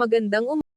Magandang umaga.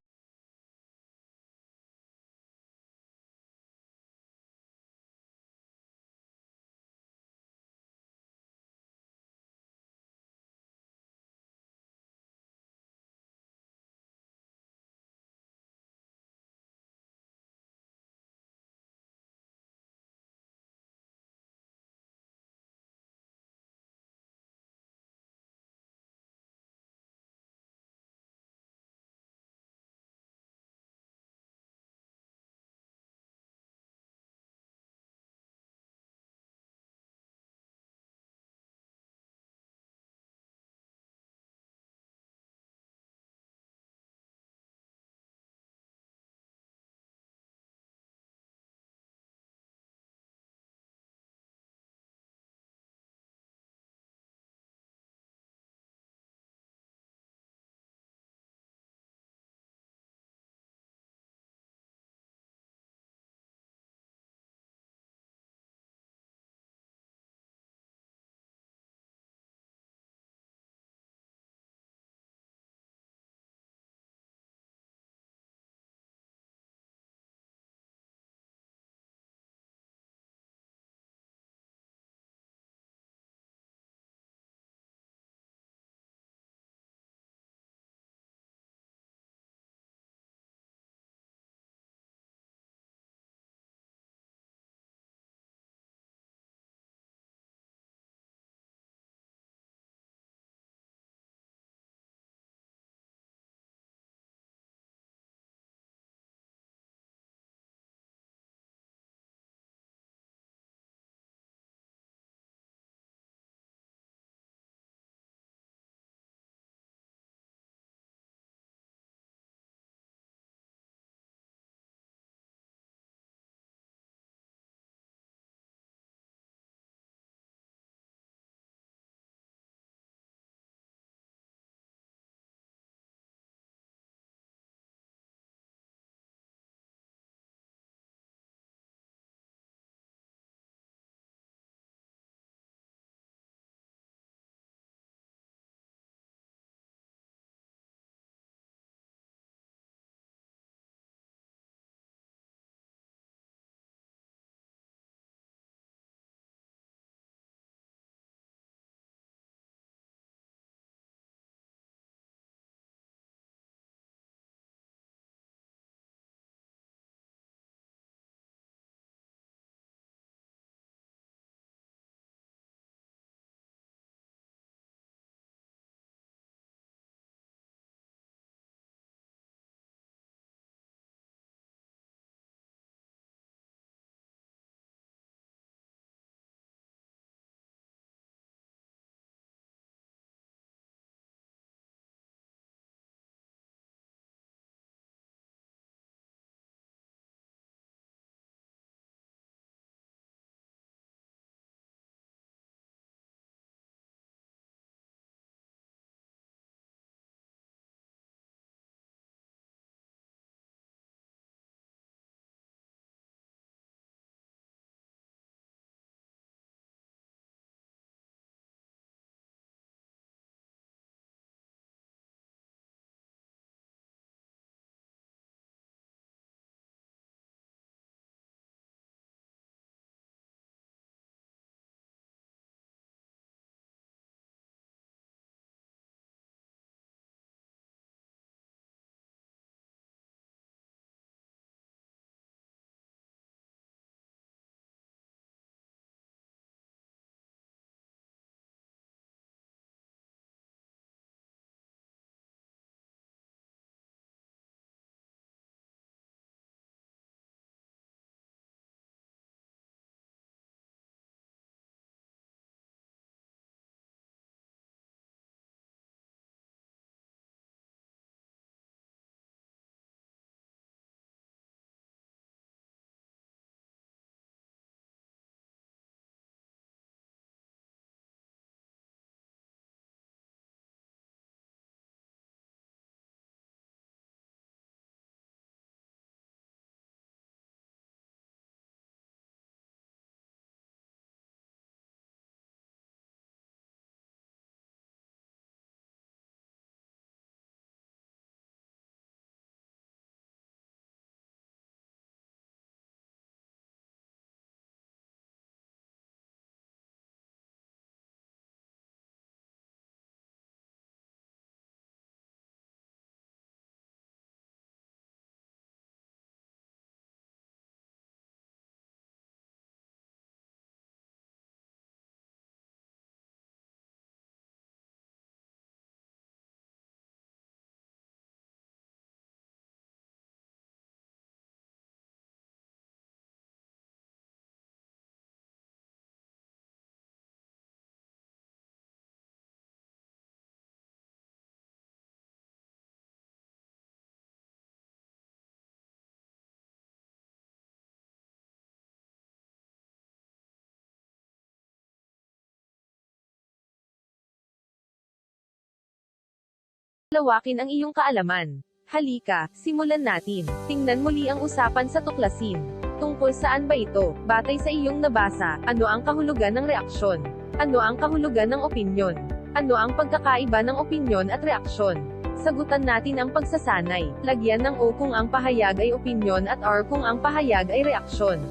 Lawakin ang iyong kaalaman. Halika, simulan natin. Tingnan muli ang usapan sa tuklasin. Tungkol saan ba ito? Batay sa iyong nabasa, ano ang kahulugan ng reaksyon? Ano ang kahulugan ng opinyon? Ano ang pagkakaiba ng opinyon at reaksyon? Sagutan natin ang pagsasanay. Lagyan ng O kung ang pahayag ay opinyon at R kung ang pahayag ay reaksyon.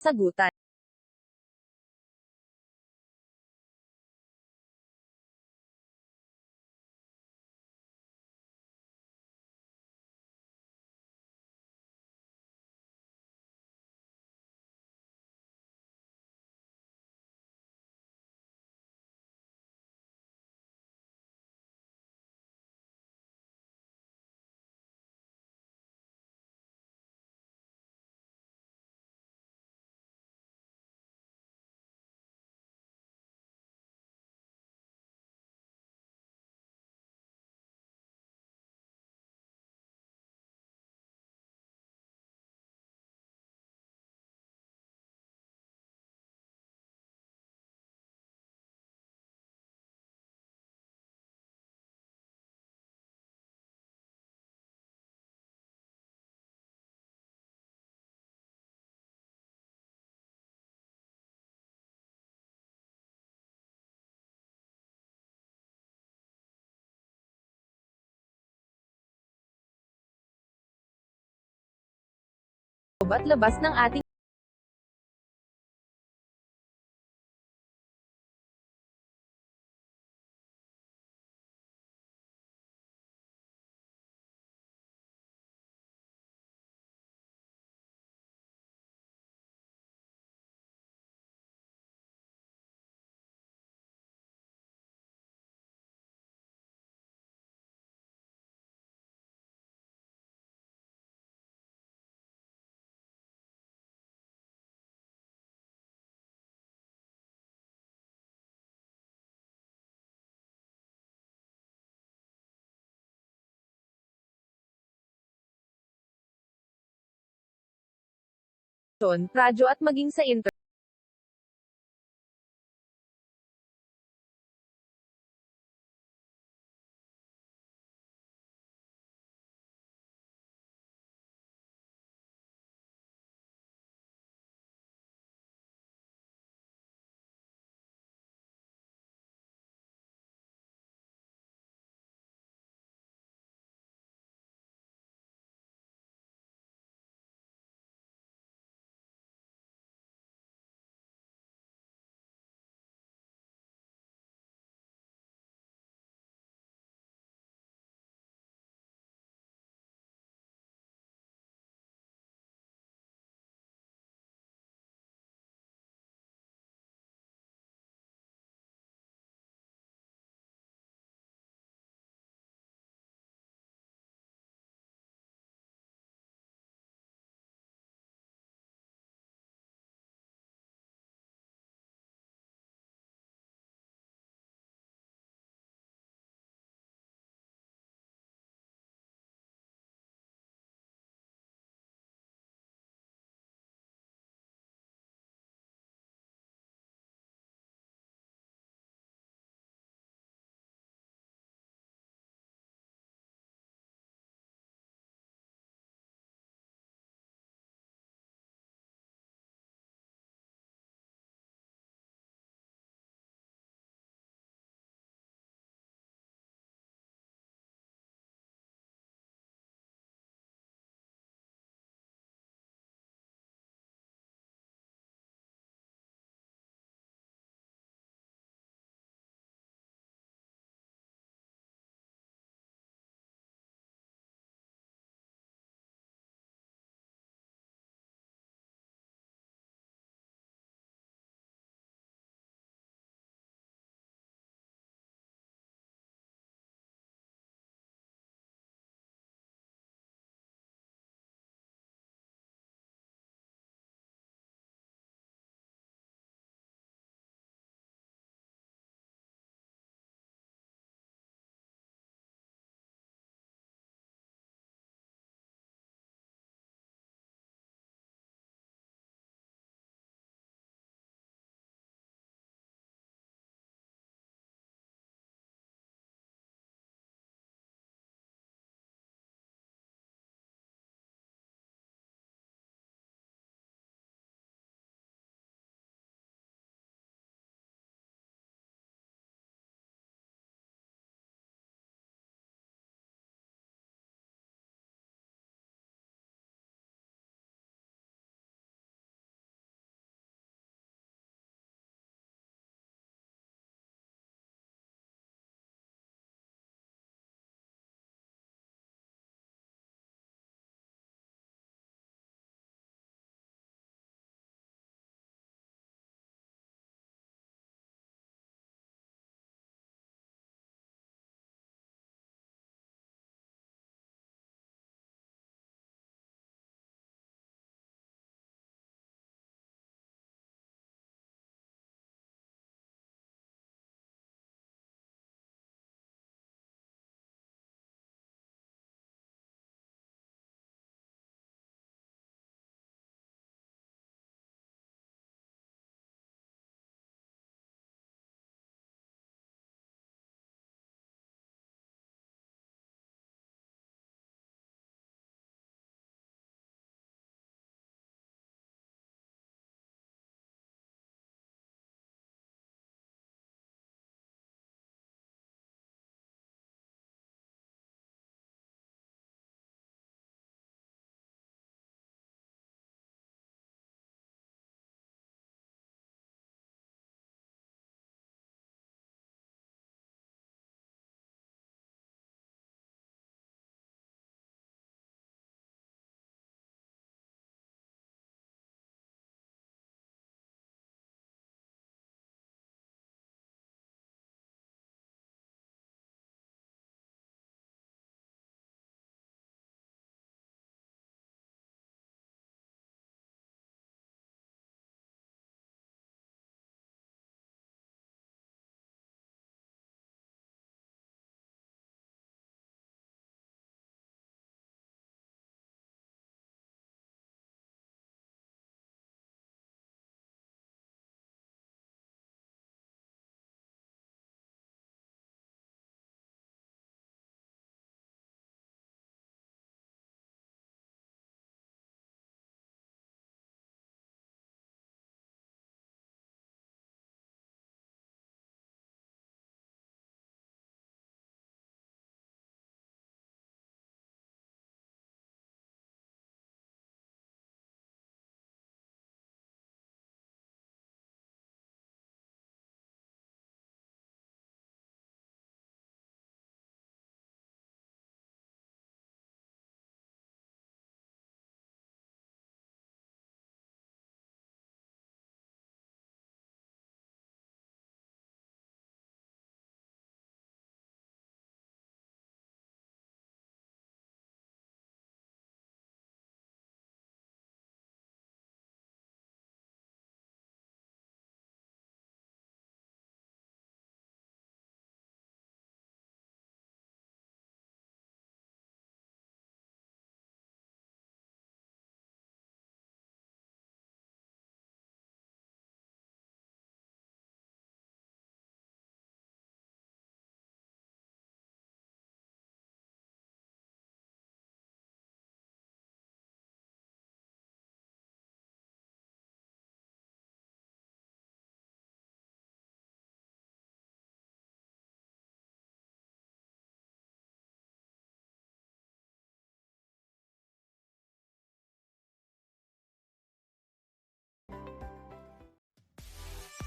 Sagutan. At labas ng ating radyo at maging sa internet.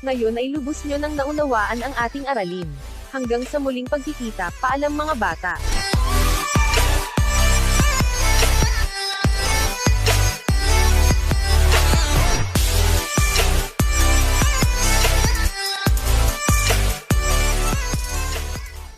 Ngayon ay lubos nyo nang naunawaan ang ating aralin. Hanggang sa muling pagkikita, paalam mga bata.